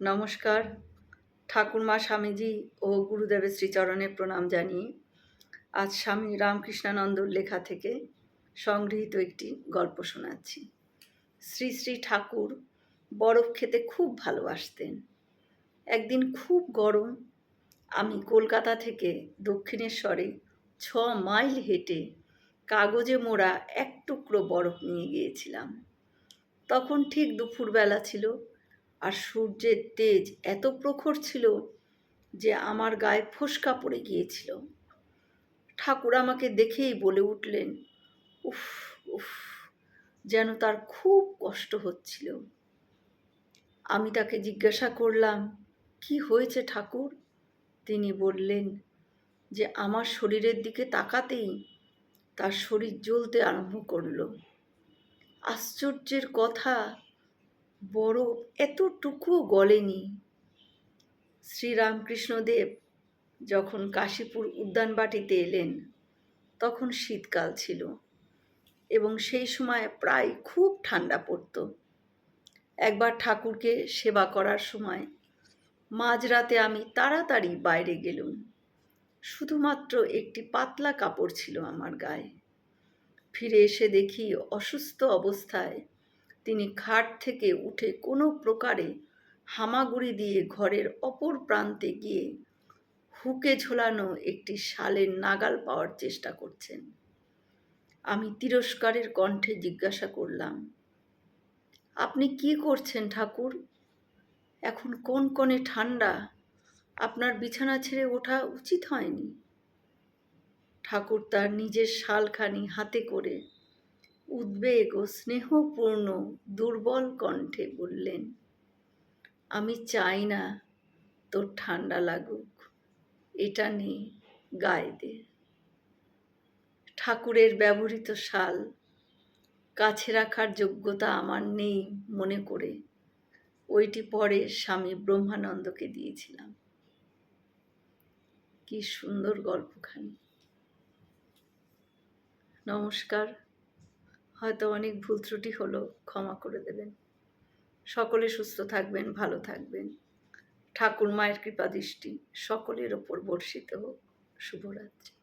নমস্কার। ঠাকুরমা স্বামীজি ও গুরুদেবের শ্রীচরণে প্রণাম জানিয়ে আজ স্বামী রামকৃষ্ণানন্দর লেখা থেকে সংগৃহীত একটি গল্প শোনাচ্ছি। শ্রী শ্রী ঠাকুর বরফ খেতে খুব ভালোবাসতেন। একদিন খুব গরম, আমি কলকাতা থেকে দক্ষিণেশ্বরে ছ মাইল হেঁটে কাগজে মোড়া এক টুকরো বরফ নিয়ে গিয়েছিলাম। তখন ঠিক দুপুরবেলা ছিল আর সূর্যের তেজ এত প্রখর ছিল যে আমার গায়ে ফোসকা পড়ে গিয়েছিল। ঠাকুর আমাকে দেখেই বলে উঠলেন, উফ উফ, যেন তার খুব কষ্ট হচ্ছিল। আমি তাকে জিজ্ঞাসা করলাম, কি হয়েছে ঠাকুর? তিনি বললেন, যে আমার শরীরের দিকে তাকাতেই তার শরীর জ্বলতে আরম্ভ করল। আশ্চর্যের কথা বরফ এতটুকু গলেনি। শ্রীরামকৃষ্ণদেব যখন কাশীপুর উদ্যানবাটিতে এলেন, তখন শীতকাল ছিল এবং সেই সময় প্রায় খুব ঠান্ডা পড়ত। একবার ঠাকুরকে সেবা করার সময় মাঝরাতে আমি তাড়াতাড়ি বাইরে গেলুম। শুধুমাত্র একটি পাতলা কাপড় ছিল আমার গায়ে। ফিরে এসে দেখি অসুস্থ অবস্থায় তিনি খাট থেকে উঠে কোনো প্রকারে হামাগুড়ি দিয়ে ঘরের অপর প্রান্তে গিয়ে হুকে ঝোলানো একটি শালের নাগাল পাওয়ার চেষ্টা করছেন। আমি তিরস্কারের কণ্ঠে জিজ্ঞাসা করলাম, আপনি কি করছেন ঠাকুর? এখন কোন কোণে ঠান্ডা? আপনার বিছানা ছেড়ে ওঠা উচিত হয়নি? ঠাকুর তার নিজের শালখানি হাতে করে উদ্বেগ ও স্নেহপূর্ণ দুর্বল কণ্ঠে বললেন, আমি চাই না তোর ঠান্ডা লাগুক, এটা নিয়ে গায়ে দে ঠাকুরের ব্যবহৃত শাল, কাছে রাখার যোগ্যতা আমার নেই মনে করে। ওইটি পরে স্বামী ব্রহ্মানন্দকে দিয়েছিলাম। কি সুন্দর গল্পখানি। নমস্কার। হয়তো অনেক ভুল ত্রুটি হলো, ক্ষমা করে দেবেন। সকলে সুস্থ থাকবেন, ভালো থাকবেন। ঠাকুর মায়ের কৃপা দৃষ্টি সকলের ওপর বর্ষিত হোক। শুভরাত্রি।